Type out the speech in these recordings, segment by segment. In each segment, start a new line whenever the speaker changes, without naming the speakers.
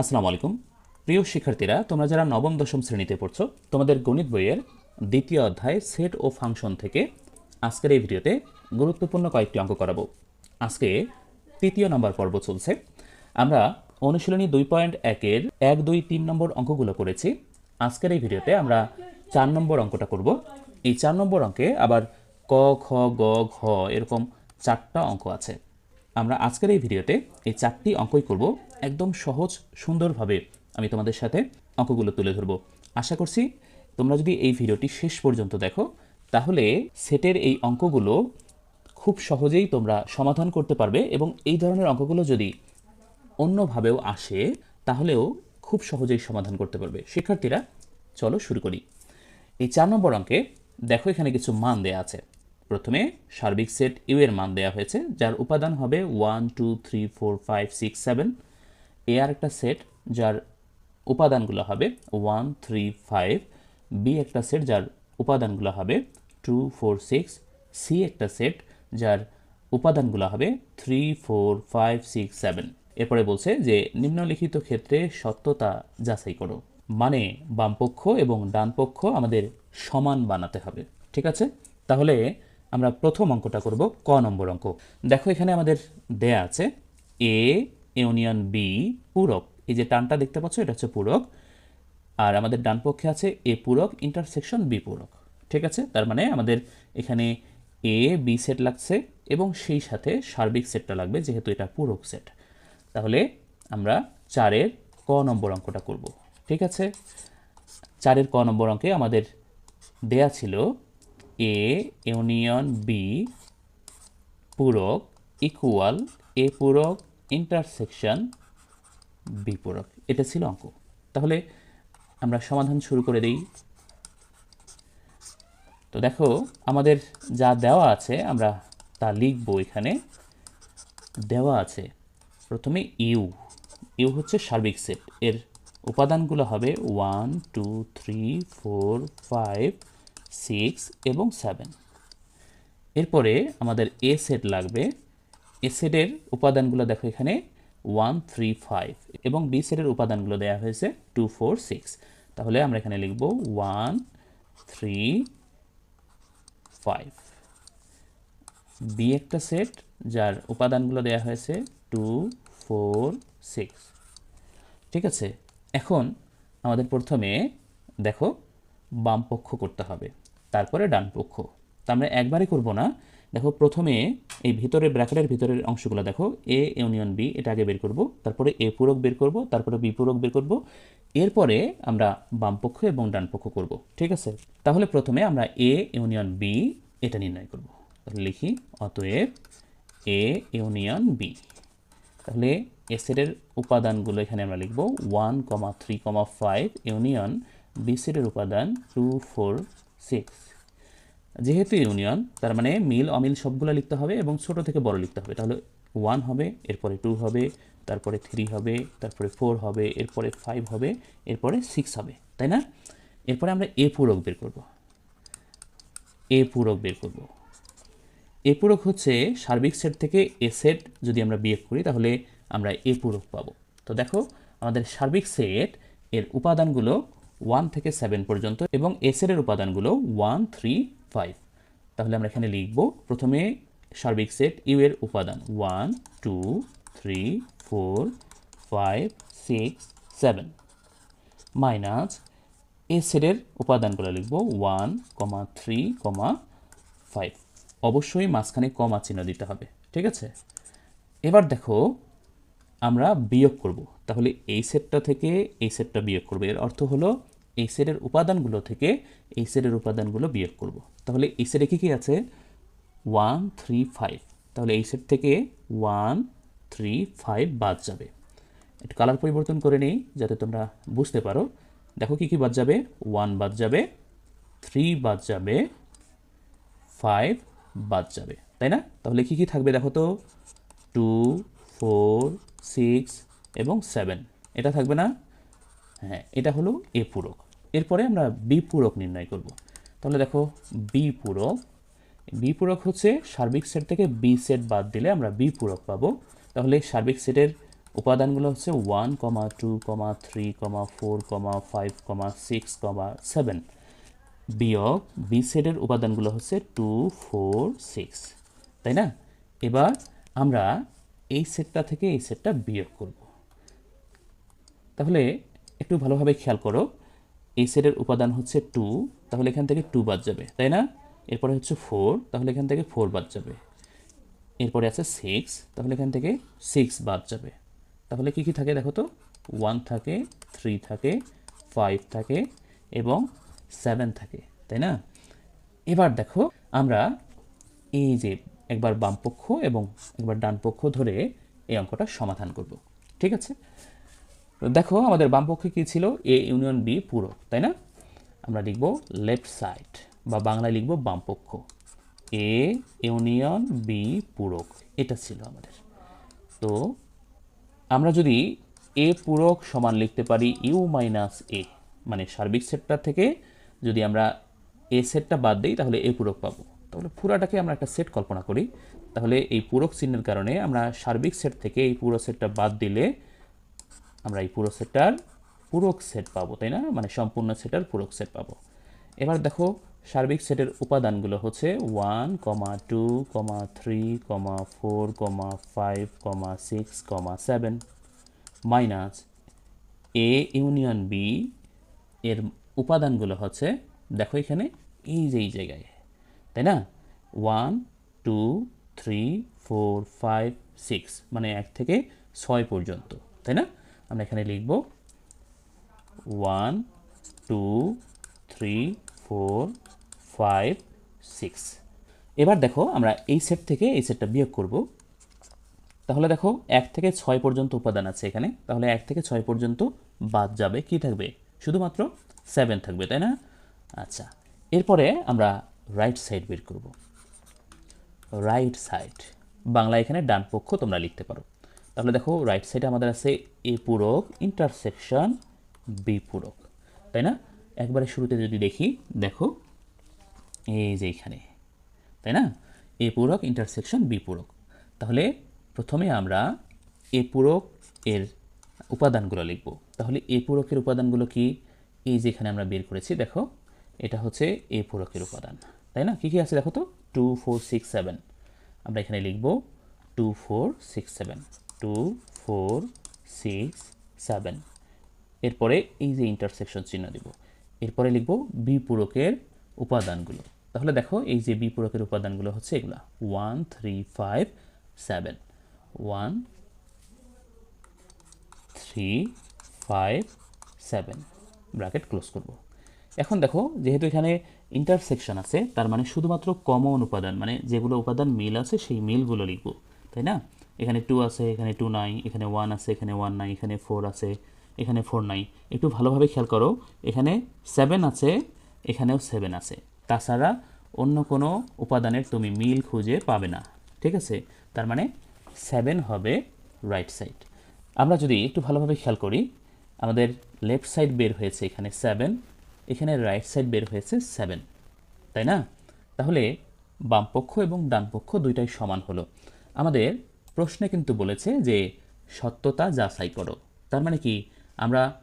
আসসালামু আলাইকুম। প্রিয় শিক্ষার্থীরা, তোমরা যারা নবম, দশম শ্রেণীতে পড়ছো, তোমাদের গণিত বইয়ের দ্বিতীয় অধ্যায় সেট ও ফাংশন থেকে আজকের এই ভিডিওতে গুরুত্বপূর্ণ কয়েকটি অঙ্ক করাবো। আজকে তৃতীয় নম্বর পর্ব চলছে। আমরা অনুশীলনী দুই পয়েন্ট একের এক, দুই, তিন নম্বর অঙ্কগুলো করেছি। আজকের এই ভিডিওতে আমরা চার নম্বর অঙ্কটা করব। এই চার নম্বর অঙ্কে আবার ক, খ, গ, ঘ এরকম চারটা অঙ্ক আছে। আমরা আজকের এই ভিডিওতে এই চারটি অঙ্কই করব একদম সহজ, সুন্দরভাবে। আমি তোমাদের সাথে অঙ্কগুলো তুলে ধরবো। আশা করছি তোমরা যদি এই ভিডিওটি শেষ পর্যন্ত দেখো, তাহলে সেটের এই অঙ্কগুলো খুব সহজেই তোমরা সমাধান করতে পারবে এবং এই ধরনের অঙ্কগুলো যদি অন্যভাবেও আসে, তাহলেও খুব সহজেই সমাধান করতে পারবে। শিক্ষার্থীরা, চলো শুরু করি। এই চার নম্বর অঙ্কে দেখো এখানে কিছু মান দেয়া আছে। প্রথমে সার্বিক সেট ইউ এর মান দেয়া হয়েছে, যার উপাদান হবে one two three four five six seven A আর একটা সেট, যার উপাদানগুলো হবে ওয়ান থ্রি ফাইভ বি একটা সেট, যার উপাদানগুলো হবে টু ফোর সিক্স সি একটা সেট, যার উপাদানগুলো হবে three four five six seven এরপরে বলছে যে নিম্নলিখিত ক্ষেত্রে সত্যতা যাচাই করো। মানে বামপক্ষ এবং ডানপক্ষ আমাদের সমান বানাতে হবে। ঠিক আছে? তাহলে আমরা প্রথম অঙ্কটা করব ক নম্বর অঙ্ক। দেখো এখানে আমাদের দেয়া আছে এ ইউনিয়ন বি পূরক। এই যে টানটা দেখতে পাচ্ছ, এটা হচ্ছে পূরক। আর আমাদের ডান পক্ষে আছে এ পূরক ইন্টারসেকশন বি পূরক। ঠিক আছে? তার মানে আমাদের এখানে এ বি সেট লাগছে এবং সেই সাথে সার্বিক সেটটা লাগবে, যেহেতু এটা পূরক সেট তাহলে আমরা চারের ক নম্বর অঙ্কটা করব। ঠিক আছে? চারের ক নম্বর অঙ্কে আমাদের দেয়া ছিল এ ইউনিয়ন বি পূরক ইকুয়াল এ পূরক ইন্টারসেকশন বি পূরক। এটা ছিল অঙ্ক। তাহলে আমরা সমাধান শুরু করে দিই। তো দেখো, আমাদের যা দেওয়া আছে, আমরা তা লিখব এখানে। দেওয়া আছে প্রথমে ইউ ইউ হচ্ছে সার্বিক সেট। এর উপাদানগুলো হবে one two three four five six এবং সেভেন এরপরে আমাদের এ সেট লাগবে। এ সেটের উপাদানগুলো দেখো এখানে। ওয়ান থ্রি ফাইভ এবং বি সেটের উপাদানগুলো দেওয়া হয়েছে টু ফোর সিক্স তাহলে আমরা এখানে লিখব ওয়ান থ্রি ফাইভ বি একটা সেট যার উপাদানগুলো দেওয়া হয়েছে টু ফোর সিক্স ঠিক আছে? এখন আমাদের প্রথমে দেখো বাম পক্ষ করতে হবে। তারপরে ডান পক্ষ। তা আমরা একবারে করব না। দেখো, প্রথমে এই ভিতরে ব্র্যাকেটের ভিতরের অংশগুলো দেখো। এ ইউনিয়ন বি এটা আগে বের করব। তারপরে এ পূরক বের করব। তারপরে বি পূরক বের করব। এরপরে আমরা বাম পক্ষ এবং ডান পক্ষ করব। ঠিক আছে? তাহলে প্রথমে আমরা এ ইউনিয়ন বি এটা নির্ণয় করব। তাহলে লিখি, অতএব এ ইউনিয়ন বি তাহলে এসেটের উপাদানগুলো এখানে আমরা লিখব। One comma three comma five union B সেটের উপাদান টু ফোর সিক্স। যেহেতু ইউনিয়ন, তার মানে মিল, অমিল সবগুলো লিখতে হবে এবং ছোট থেকে বড় লিখতে হবে। তাহলে ওয়ান হবে, এরপরে টু হবে, তারপরে থ্রি হবে, তারপরে ফোর হবে, এরপরে ফাইভ হবে, এরপরে সিক্স হবে, তাই না? এরপরে আমরা এ পূরক বের করব। এ পূরক বের করব। এ পূরক হচ্ছে সার্বিক সেট থেকে এ সেট, যদি আমরা বিয়োগ করি, তাহলে আমরা এ পূরক পাবো। তো দেখো, আমাদের সার্বিক সেট, এর উপাদানগুলো ওয়ান থেকে সেভেন পর্যন্ত এবং এ সেটের উপাদানগুলো ওয়ান থ্রি ফাইভ তাহলে আমরা এখানে লিখব, প্রথমে সার্বিক সেট ইউ এর উপাদান one two three four five six seven minus A সেটের উপাদানগুলো লিখব one comma three comma five অবশ্যই মাঝখানে কমা চিহ্ন দিতে হবে, ঠিক আছে? এবার দেখো, আমরা বিয়োগ করব। তাহলে এই সেটটা থেকে এই সেটটা বিয়োগ করব। এর অর্থ হলো এই সেটের উপাদানগুলো থেকে এই সেটের উপাদানগুলো বিয়োগ করব। তাহলে এই সেটে কী কী আছে? One, three, five. তাহলে এই সেট থেকে ওয়ান, থ্রি, ফাইভ বাদ যাবে। একটু কালার পরিবর্তন করে নেই, যাতে তোমরা বুঝতে পারো। দেখো কী কী বাদ যাবে? ওয়ান বাদ যাবে, থ্রি বাদ যাবে, ফাইভ বাদ যাবে। তাই না? তাহলে কী কী থাকবে দেখো তো? টু, ফোর, সিক্স এবং সেভেন। এটা থাকবে না? হ্যাঁ এটা হলো এ পূরক। এরপরে আমরা বি পূরক নির্ণয় করব। তাহলে দেখো বি পূরক বি পূরক হচ্ছে সার্বিক সেট থেকে বি সেট বাদ দিলে আমরা বি পূরক পাবো। তাহলে সার্বিক সেটের উপাদানগুলো হচ্ছে one comma two comma three comma four comma five comma six comma seven বিয়োগ বি সেটের উপাদানগুলো হচ্ছে টু ফোর সিক্স তাই না? এবার আমরা এই সেটটা থেকে এই সেটটা বিয়োগ করব। তাহলে একটু ভালোভাবে খেয়াল করো। এই সেটের উপাদান হচ্ছে টু তাহলে এখান থেকে টু বাদ যাবে, তাই না? এরপরে হচ্ছে ফোর তাহলে এখান থেকে ফোর বাদ যাবে। এরপরে আছে সিক্স তাহলে এখান থেকে সিক্স বাদ যাবে। তাহলে কি কি থাকে দেখো তো? ওয়ান থাকে থ্রি থাকে ফাইভ থাকে এবং সেভেন থাকে, তাই না? এবার দেখো, আমরা এই যে একবার বাম পক্ষ এবং একবার ডান পক্ষ ধরে এই অঙ্কটা সমাধান করব, ঠিক আছে? দেখো আমাদের বাম পক্ষে কী ছিল? এ ইউনিয়ন বি পুরো, তাই না? আমরা লিখব লেফট সাইড বা বাংলায় লিখব বাম পক্ষ। এ ইউনিয়ন বি পূরক, এটা ছিল আমাদের। তো আমরা যদি এ পূরক সমান লিখতে পারি ইউ মাইনাস এ মানে সার্বিক সেটটা থেকে যদি আমরা এ সেটটা বাদ দিই, তাহলে এ পূরক পাবো। তাহলে পুরাটাকে আমরা একটা সেট কল্পনা করি। তাহলে এই পূরক চিহ্নের কারণে আমরা সার্বিক সেট থেকে এই পুরো সেটটা বাদ দিলে আমরা এই পুরো সেটটার পূরক সেট পাবো, তাই না? মানে সম্পূর্ণ সেটার পূরক সেট পাবো। এবার দেখো, সার্বিক সেটের উপাদানগুলো হচ্ছে one comma two comma three comma four comma five comma six comma seven minus A union B এর উপাদানগুলো হচ্ছে, দেখো এখানে এই যে এই জায়গায়, তাই না? One two three four five six মানে এক থেকে ছয় পর্যন্ত, তাই না? আমরা এখানে লিখব one, two, three, four, five, six. এবার দেখো আমরা এই সেট থেকে এই সেটটা বিয়োগ করব। তাহলে দেখো এক থেকে ছয় পর্যন্ত উপাদান আছে এখানে। তাহলে এক থেকে ছয় পর্যন্ত বাদ যাবে। কি থাকবে? শুধুমাত্র সেভেন থাকবে, তাই না? আচ্ছা এরপরে আমরা রাইট সাইড বের করব। রাইট সাইড বাংলা এখানে ডান পক্ষ তোমরা লিখতে পারো। তাহলে দেখো রাইট সাইডে আমাদের আছে এ পূরক ইন্টারসেকশন বি পূরক, তাই না? একবারে শুরুতে যদি দেখি, দেখো, এই যে এখানে, তাই না? এ পূরক ইন্টারসেকশন বি পূরক, তাহলে প্রথমে আমরা এ পূরক এর উপাদানগুলো লিখব। তাহলে এ পূরকের উপাদানগুলো কি? এই যেখানে আমরা বের করেছি, দেখো, এটা হচ্ছে এ পূরকের উপাদান, তাই না? কী কী আছে দেখো তো? টু ফোর সিক্স সেভেন আমরা এখানে লিখব two four six seven two four six seven এরপরে এই যে ইন্টারসেকশন চিহ্ন দিব। এরপরে লিখব বি পূরকের উপাদানগুলো। তাহলে দেখো এই যে বি পূরকের উপাদানগুলো হচ্ছে এগুলা। One three five seven one three five seven bracket close করব। এখন দেখো যেহেতু এখানে ইন্টারসেকশন আছে, তার মানে শুধুমাত্র কমন উপাদান মানে যেগুলো উপাদান মিল আছে, সেই মিলগুলো লিখব, তাই না? এখানে টু আছে, এখানে টু নাই, এখানে ওয়ান আছে, এখানে ওয়ান নাই, এখানে ফোর আছে, এখানে ফোর নাই। একটু ভালোভাবে খেয়াল করো, এখানে সেভেন আছে, এখানেও সেভেন আছে। তাছাড়া অন্য কোনো উপাদানের তুমি মিল খুঁজে পাবে না, ঠিক আছে? তার মানে সেভেন হবে রাইট সাইড আমরা যদি একটু ভালোভাবে খেয়াল করি, আমাদের লেফট সাইড বের হয়েছে এখানে সেভেন এখানে রাইট সাইড বের হয়েছে সেভেন তাই না? তাহলে বাম পক্ষ এবং ডান পক্ষ দুইটাই সমান হলো। আমাদের প্রশ্নে কিন্তু বলেছে যে সত্যতা যাচাই করো। তার মানে কি? আমরা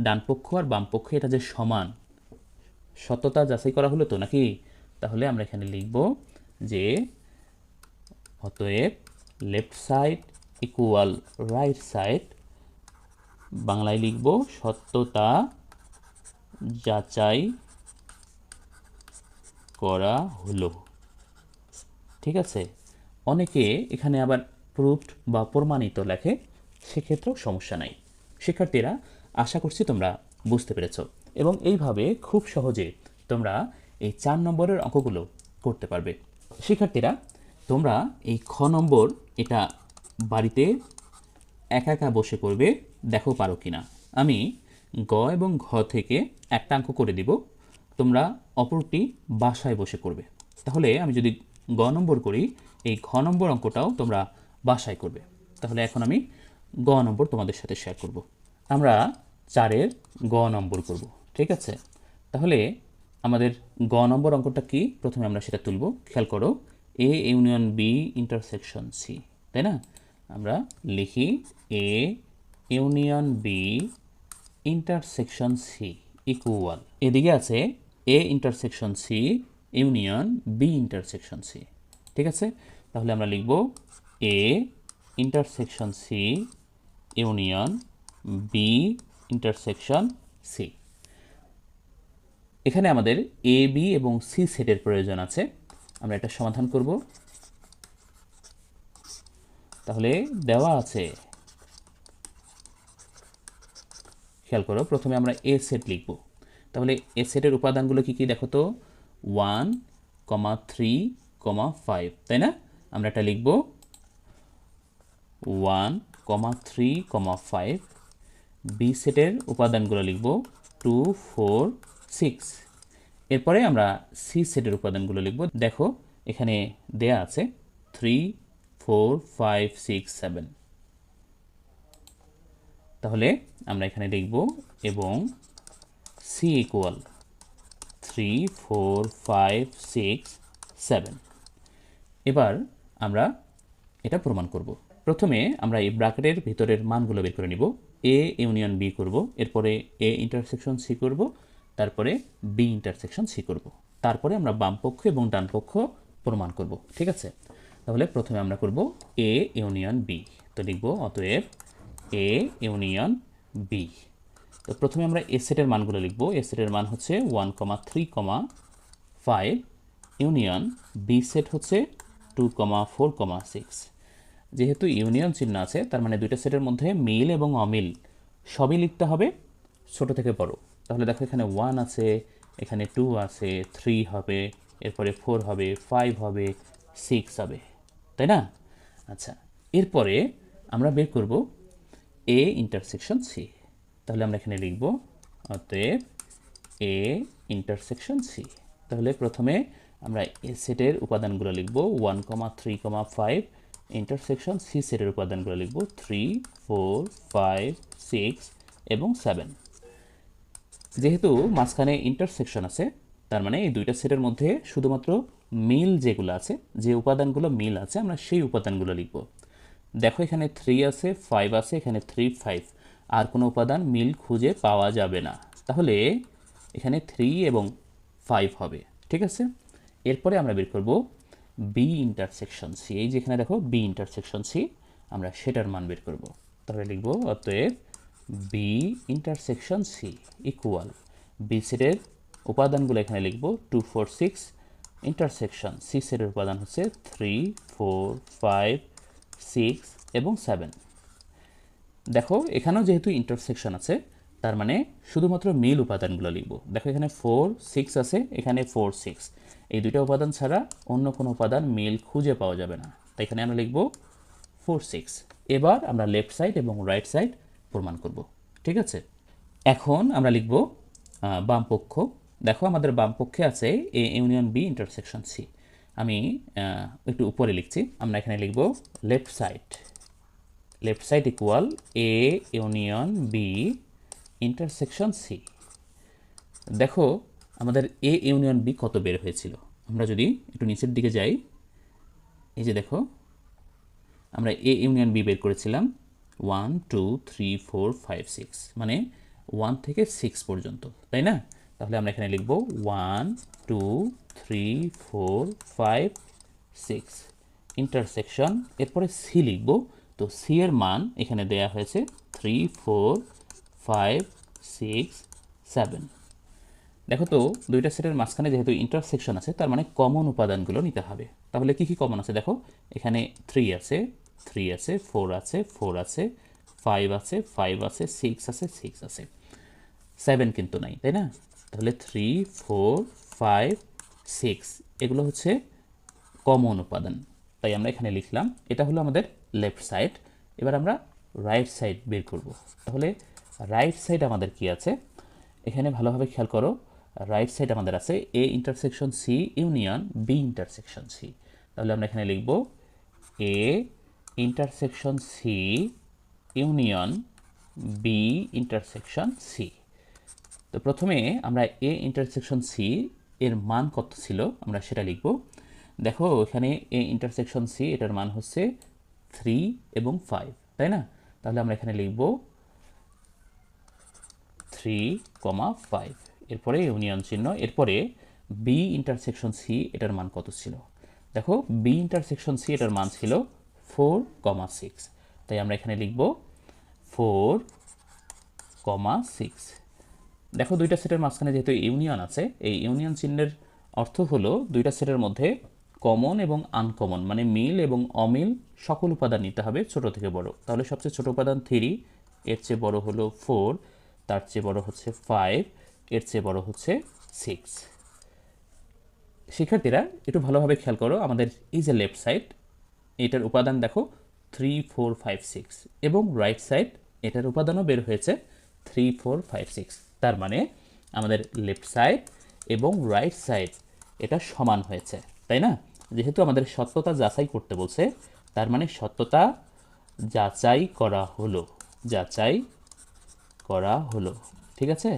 ডানপক্ষ আর বাম পক্ষ, এটা যে সমান, সত্যতা যাচাই করা হলো তো নাকি? তাহলে আমরা এখানে লিখব যে অতএব left side equal right side বাংলায় লিখব সত্যতা যাচাই করা হলো। ঠিক আছে? অনেকে এখানে আবার প্রুফড বা প্রমাণিত লেখে, সেক্ষেত্রেও সমস্যা নাই। শিক্ষার্থীরা, আশা করছি তোমরা বুঝতে পেরেছ এবং এইভাবে খুব সহজে তোমরা এই চার নম্বরের অঙ্কগুলো করতে পারবে। শিক্ষার্থীরা, তোমরা এই খ নম্বর এটা বাড়িতে একা একা বসে করবে দেখো পারো কিনা। আমি গ এবং ঘ থেকে একটা অঙ্ক করে দিব, তোমরা অপরটি বাসায় বসে করবে। তাহলে আমি যদি গ নম্বর করি, এই ঘ নম্বর অঙ্কটাও তোমরা বাসায় করবে। তাহলে এখন আমি গ নম্বর তোমাদের সাথে শেয়ার করব। আমরা চারের গ নম্বর করব, ঠিক আছে? তাহলে আমাদের গ নম্বর অঙ্কটা কি? প্রথমে আমরা সেটা তুলব। খেয়াল করো A union B intersection C তাই না? আমরা লিখি A union B intersection C equal এদিকে আছে A intersection C union B intersection C ঠিক আছে? তাহলে আমরা লিখব A intersection C union B intersection C এখানে আমাদের এ বি এবং সি সেটের প্রয়োজন আছে। আমরা এটা সমাধান করব। তাহলে দেওয়া আছে। খেয়াল করো, প্রথমে আমরা এ সেট লিখব। তাহলে এ সেটের উপাদানগুলো কি কি দেখো তো? One comma three comma five তাই না? আমরা এটা লিখব। One comma three comma five B সেটের উপাদানগুলো লিখব টু ফোর সিক্স এরপরে আমরা সি সেটের উপাদানগুলো লিখব। দেখো, এখানে দেয়া আছে three four five six seven তাহলে আমরা এখানে লিখব এবং C equal three four five six seven এবার আমরা এটা প্রমাণ করব। প্রথমে আমরা এই ব্র্যাকেটের ভিতরের মানগুলো বের করে নিব। এ ইউনিয়ন বি করব, এরপরে এ ইন্টারসেকশন সি করব, তারপরে বি ইন্টারসেকশন সি করব। তারপরে আমরা বাম পক্ষ এবং ডান পক্ষ প্রমাণ করব, ঠিক আছে? তাহলে প্রথমে আমরা করব এ ইউনিয়ন বি তো লিখব অতএব এ ইউনিয়ন বি তো প্রথমে আমরা এ সেটের মানগুলো লিখব। এ সেটের মান হচ্ছে one comma three comma five union B set হচ্ছে two comma four comma six যেহেতু ইউনিয়ন চিহ্ন আছে, তার মানে দুইটা সেটের মধ্যে মিল এবং অমিল সবই লিখতে হবে ছোট থেকে বড়। তাহলে দেখো এখানে ওয়ান আছে, এখানে টু আছে থ্রি হবে, এরপরে ফোর হবে ফাইভ হবে সিক্স হবে। তাই না? আচ্ছা এরপরে আমরা বের করব এ ইন্টারসেকশন সি তাহলে আমরা এখানে লিখব অতএব এ ইন্টারসেকশন সি তাহলে প্রথমে আমরা এ সেটের উপাদানগুলো লিখব one comma three comma five intersection C সেটের উপাদানগুলো লিখব থ্রি ফোর ফাইভ সিক্স এবং সেভেন যেহেতু মাঝখানে ইন্টারসেকশন আছে, তার মানে এই দুইটা সেটের মধ্যে শুধুমাত্র মিল যেগুলো আছে, যে উপাদানগুলো মিল আছে, আমরা সেই উপাদানগুলো লিখব। দেখো এখানে থ্রি আছে ফাইভ আছে, এখানে থ্রি ফাইভ আর কোনো উপাদান মিল খুঁজে পাওয়া যাবে না। তাহলে এখানে থ্রি এবং ফাইভ হবে, ঠিক আছে? এরপরে আমরা বের করব বি ইন্টারসেকশন সি এই যেখানে দেখো বি ইন্টারসেকশন সি আমরা সেটার মান বের করব। তাহলে লিখব অতএব B intersection C equal B সেটের উপাদানগুলো এখানে লিখব two four six intersection C সেটের উপাদান হচ্ছে থ্রি ফোর ফাইভ সিক্স এবং সেভেন দেখো, এখানেও যেহেতু ইন্টারসেকশন আছে তার মানে শুধুমাত্র মিল উপাদানগুলো লিখব। দেখো এখানে ফোর সিক্স আছে এখানে ফোর সিক্স এই দুইটা উপাদান ছাড়া অন্য কোনো উপাদান মিল খুঁজে পাওয়া যাবে না। তাই এখানে আমরা লিখব ফোর সিক্স এবার আমরা লেফট সাইড এবং রাইট সাইড প্রমাণ করব। ঠিক আছে? এখন আমরা লিখব আহ, বাম পক্ষ। দেখো আমাদের বাম পক্ষে আছে A union B intersection C আমি একটু উপরে লিখছি। আমরা এখানে লিখব left side left side equal A union B intersection C দেখো, আমাদের এ ইউনিয়ন বি কত বের হয়েছিল? আমরা যদি একটু নিচের দিকে যাই, এই যে দেখো, আমরা এ ইউনিয়ন বি বের করেছিলাম one two three four five six মানে ওয়ান থেকে সিক্স পর্যন্ত, তাই না? তাহলে আমরা এখানে লিখব one two three four five six intersection এরপরে সি লিখব, তো সি এর মান এখানে দেয়া হয়েছে three four five six seven দেখো তো, দুইটা সেটের মাঝখানে যেহেতু ইন্টারসেকশন আছে, তার মানে কমন উপাদানগুলো নিতে হবে। তাহলে কি কি কমন আছে দেখো? এখানে থ্রি আছে থ্রি আছে ফোর আছে ফোর আছে ফাইভ আছে ফাইভ আছে সিক্স আছে সিক্স আছে। সেভেন কিন্তু নাই, তাই না? তাহলে থ্রি ফোর ফাইভ সিক্স এগুলো হচ্ছে কমন উপাদান। তাই আমরা এখানে লিখলাম, এটা হলো আমাদের লেফট সাইড এবার আমরা রাইট সাইড বের করব। তাহলে রাইট সাইড আমাদের কি আছে? এখানে ভালোভাবে খেয়াল করো। রাইট সাইড আমাদের আছে A intersection C union B intersection C তাহলে আমরা এখানে লিখব A intersection C union B intersection C তো প্রথমে আমরা এ ইন্টারসেকশন সি এর মান কত ছিল? আমরা সেটা লিখব। দেখো, এখানে এ ইন্টারসেকশন সি এটার মান হচ্ছে থ্রি এবং ফাইভ তাই না? তাহলে আমরা এখানে লিখব থ্রি কমা ফাইভ এরপরে ইউনিয়ন চিহ্ন, এরপরে বি ইন্টারসেকশন সি এটার মান কত ছিল? দেখো বি ইন্টারসেকশন সি এটার মান ছিল ফোর কমা সিক্স তাই আমরা এখানে লিখব ফোর কমা সিক্স দেখো, দুইটা সেটের মাঝখানে যেহেতু ইউনিয়ন আছে, এই ইউনিয়ন চিহ্নের অর্থ হলো দুইটা সেটের মধ্যে কমন এবং আনকমন মানে মিল এবং অমিল সকল উপাদান নিতে হবে ছোট থেকে বড়। তাহলে সবচেয়ে ছোট উপাদান থ্রি এর চেয়ে বড় হলো ফোর তার চেয়ে বড় হচ্ছে ফাইভ এর চেয়ে বড় হচ্ছে সিক্স শিক্ষার্থীরা, একটু ভালোভাবে খেয়াল করো, আমাদের এই যে লেফট সাইড এটার উপাদান দেখো থ্রি ফোর ফাইভ সিক্স এবং রাইট সাইড এটার উপাদানও বের হয়েছে থ্রি ফোর ফাইভ সিক্স তার মানে আমাদের লেফট সাইড এবং রাইট সাইড এটা সমান হয়েছে, তাই না? যেহেতু আমাদের সত্যতা যাচাই করতে বলছে, তার মানে সত্যতা যাচাই করা হলো, যাচাই করা হলো, ঠিক আছে?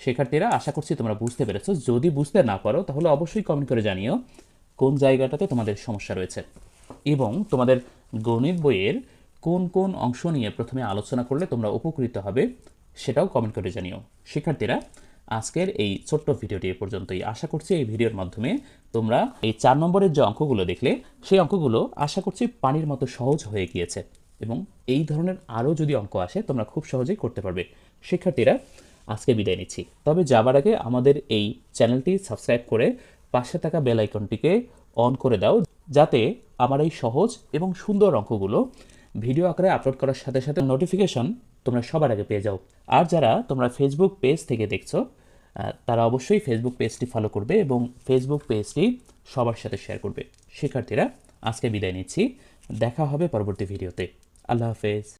শিক্ষার্থীরা, আশা করছি তোমরা বুঝতে পেরেছ। যদি বুঝতে না পারো, তাহলে অবশ্যই কমেন্ট করে জানিও কোন জায়গাটাতে তোমাদের সমস্যা রয়েছে। এবং তোমাদের গণিত বইয়ের কোন কোন অংশ নিয়ে প্রথমে আলোচনা করলে তোমরা উপকৃত হবে, সেটাও কমেন্ট করে জানিও। শিক্ষার্থীরা, আজকের এই ছোট্ট ভিডিওটি এ পর্যন্তই। আশা করছি এই ভিডিওর মাধ্যমে তোমরা এই চার নম্বরের যে অঙ্কগুলো দেখলে, সেই অঙ্কগুলো আশা করছি পানির মতো সহজ হয়ে গিয়েছে। এবং এই ধরনের আরও যদি অঙ্ক আসে, তোমরা খুব সহজেই করতে পারবে। শিক্ষার্থীরা, আজকে বিদায় নিচ্ছি। তবে যাবার আগে আমাদের এই চ্যানেলটি সাবস্ক্রাইব করে পাশে থাকা বেল আইকনটিকে অন করে দাও, যাতে আমার এই সহজ এবং সুন্দর অঙ্কগুলো ভিডিও আকারে আপলোড করার সাথে সাথে নোটিফিকেশন তোমরা সবার আগে পেয়ে যাও। আর যারা তোমরা ফেসবুক পেজ থেকে দেখছ তারা অবশ্যই ফেসবুক পেজটি ফলো করবে এবং ফেসবুক পেজটি সবার সাথে শেয়ার করবে। শিক্ষার্থীরা, আজকে বিদায় নিচ্ছি। দেখা হবে পরবর্তী ভিডিওতে اللہ حافظ